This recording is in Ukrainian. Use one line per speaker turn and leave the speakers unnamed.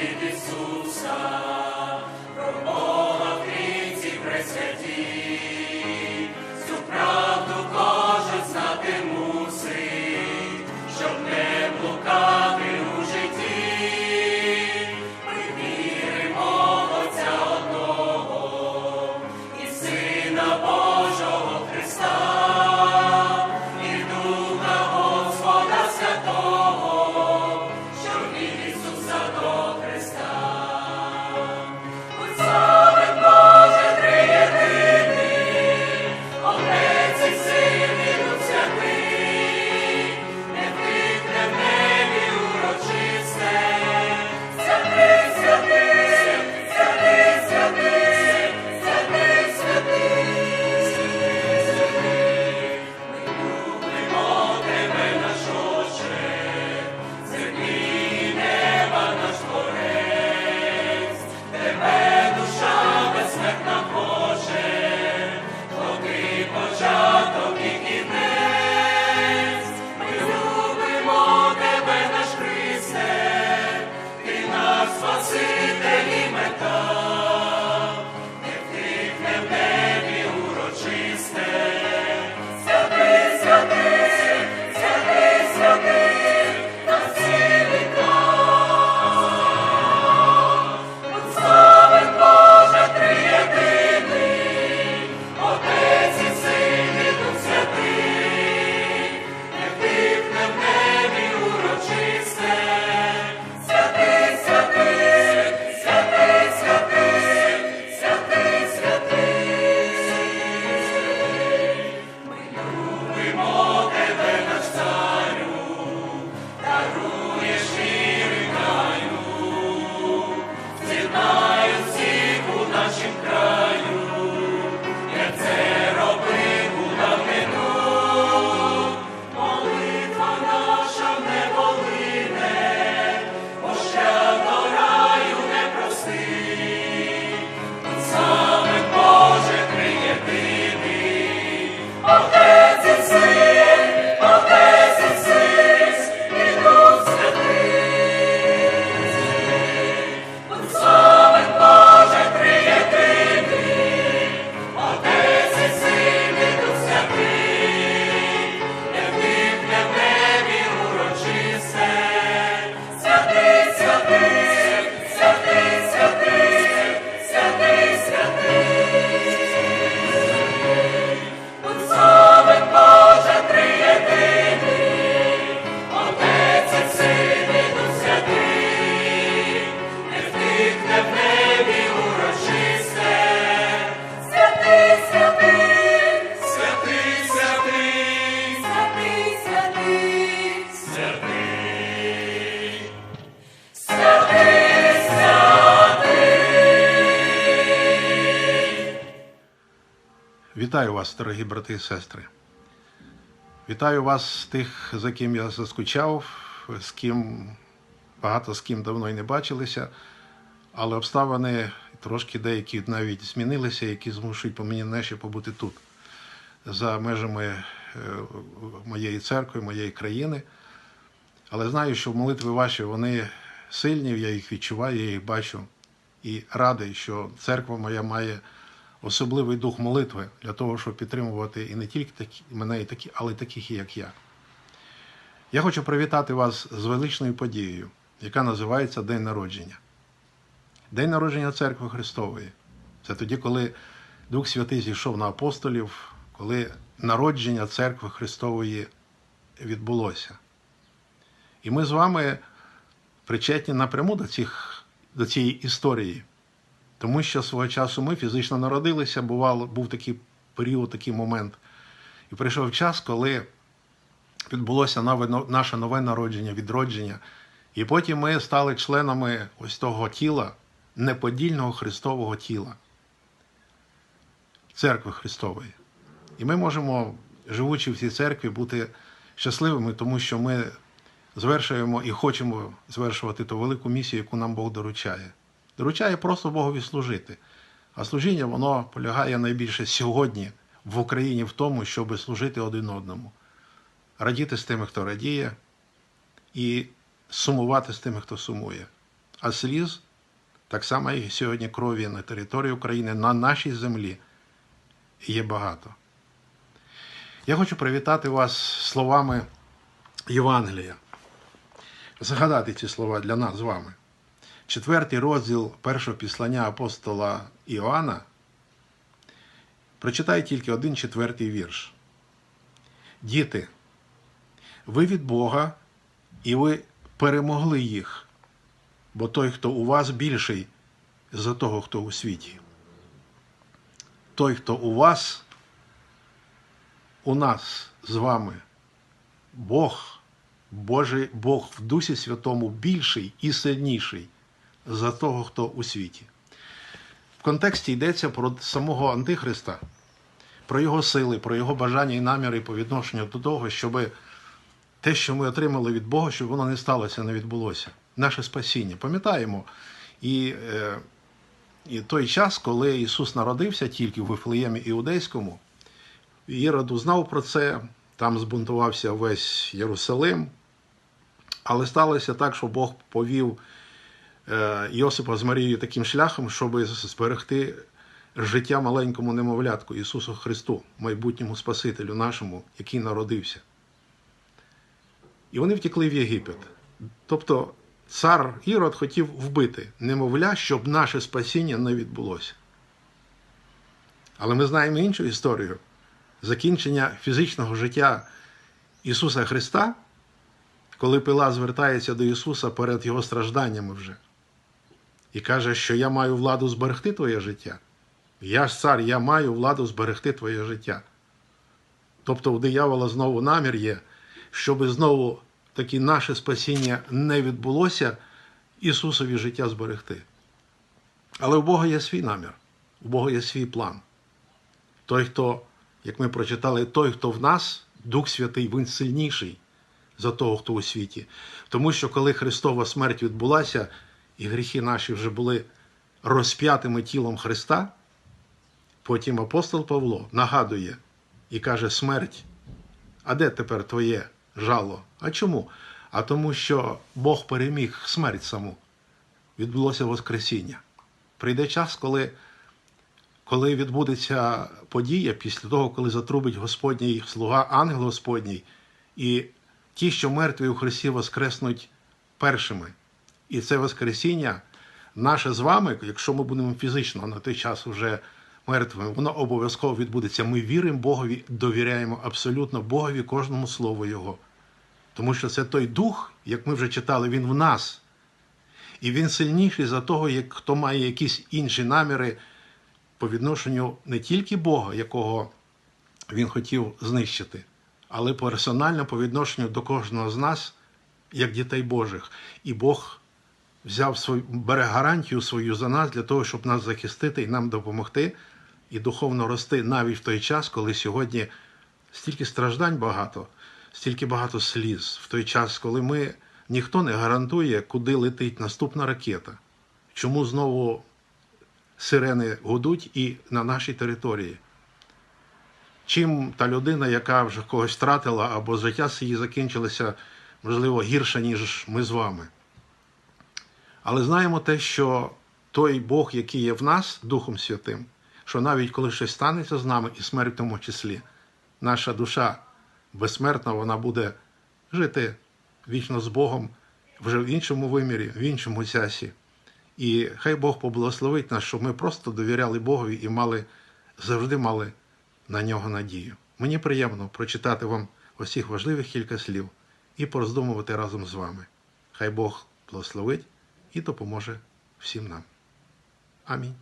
Espírito Вітаю вас, дорогі брати і сестри. Вітаю вас, тих, за ким я заскучав, з ким багато з ким давно й не бачилися, але обставини трошки деякі навіть змінилися, які змушують по мені ще побути тут, за межами е, моєї церкви, моєї країни. Але знаю, що молитви ваші вони сильні, я їх відчуваю, я їх бачу. І радий, що церква моя має особливий дух молитви для того, щоб підтримувати і не тільки такі, мене, і такі, але й таких, як я. Я хочу привітати вас з величною подією, яка називається День народження. День народження церкви Христової. Це тоді, коли Дух Святий зійшов на апостолів, коли народження церкви Христової відбулося. І ми з вами причетні напряму до, цих, до цієї історії. Тому що свого часу ми фізично народилися, бувало, був такий період, такий момент. І прийшов час, коли відбулося наше нове народження, відродження. І потім ми стали членами ось того тіла, неподільного Христового тіла, церкви Христової. І ми можемо, живучи в цій церкві, бути щасливими, тому що ми звершуємо і хочемо звершувати ту велику місію, яку нам Бог доручає. Доручає просто Богові служити. А служіння воно полягає найбільше сьогодні в Україні в тому, щоб служити один одному, радіти з тими, хто радіє, і сумувати з тими, хто сумує. А сліз, так само і сьогодні крові на території України, на нашій землі є багато. Я хочу привітати вас словами Євангелія. Згадати ці слова для нас з вами. Четвертий розділ першого післання апостола Іоанна. Прочитай тільки один четвертий вірш. Діти, ви від Бога, і ви перемогли їх, бо той, хто у вас більший за того, хто у світі. Той, хто у вас, у нас з вами, Бог, Божий Бог в Дусі Святому більший і сильніший за того, хто у світі. В контексті йдеться про самого Антихриста, про його сили, про його бажання і наміри по відношенню до того, щоб те, що ми отримали від Бога, щоб воно не сталося, не відбулося. Наше спасіння. Пам'ятаємо, і, е, і той час, коли Ісус народився тільки в Вифлеємі Іудейському, Ірод узнав про це, там збунтувався весь Єрусалим. Але сталося так, що Бог повів Йосипа з Марією таким шляхом, щоб зберегти життя маленькому немовлятку Ісусу Христу, майбутньому Спасителю нашому, який народився. І вони втекли в Єгипет. Тобто цар Ірод хотів вбити немовля, щоб наше спасіння не відбулося. Але ми знаємо іншу історію закінчення фізичного життя Ісуса Христа, коли Пила звертається до Ісуса перед Його стражданнями вже і каже, що я маю владу зберегти твоє життя. Я ж цар, я маю владу зберегти твоє життя. Тобто у диявола знову намір є, щоб знову таке наше спасіння не відбулося, Ісусові життя зберегти. Але у Бога є свій намір, у Бога є свій план. Той, хто, як ми прочитали, той, хто в нас, Дух Святий, Він сильніший за того, хто у світі. Тому що коли Христова смерть відбулася, і гріхи наші вже були розп'ятими тілом Христа, потім апостол Павло нагадує і каже: смерть, а де тепер твоє жало? А чому? А тому, що Бог переміг смерть саму, відбулося Воскресіння. Прийде час, коли коли відбудеться подія після того, коли затрубить Господній слуга, ангел Господній, і ті, що мертві у Христі воскреснуть першими. І це Воскресіння наше з вами, якщо ми будемо фізично на той час вже мертвими, воно обов'язково відбудеться. Ми віримо Богові, довіряємо абсолютно Богові кожному слову Його. Тому що це той дух, як ми вже читали, він в нас. І він сильніший за того, як хто має якісь інші наміри по відношенню не тільки Бога, якого він хотів знищити, але персонально по відношенню до кожного з нас, як дітей Божих. І Бог взяв свою, бере гарантію свою за нас для того, щоб нас захистити і нам допомогти і духовно рости навіть в той час, коли сьогодні стільки страждань багато, стільки багато сліз, в той час, коли ми ніхто не гарантує, куди летить наступна ракета, чому знову сирени гудуть і на нашій території. Чим та людина, яка вже когось втратила, або життя її закінчилося, можливо, гірше, ніж ми з вами. Але знаємо те, що той Бог, який є в нас, Духом Святим, що навіть коли щось станеться з нами, і смерть в тому числі, наша душа безсмертна, вона буде жити вічно з Богом вже в іншому вимірі, в іншому часі. І хай Бог поблагословить нас, щоб ми просто довіряли Богові і мали завжди мали на нього надію. Мені приємно прочитати вам усіх важливих кілька слів і пороздумувати разом з вами. Хай Бог благословить і допоможе всім нам. Амінь.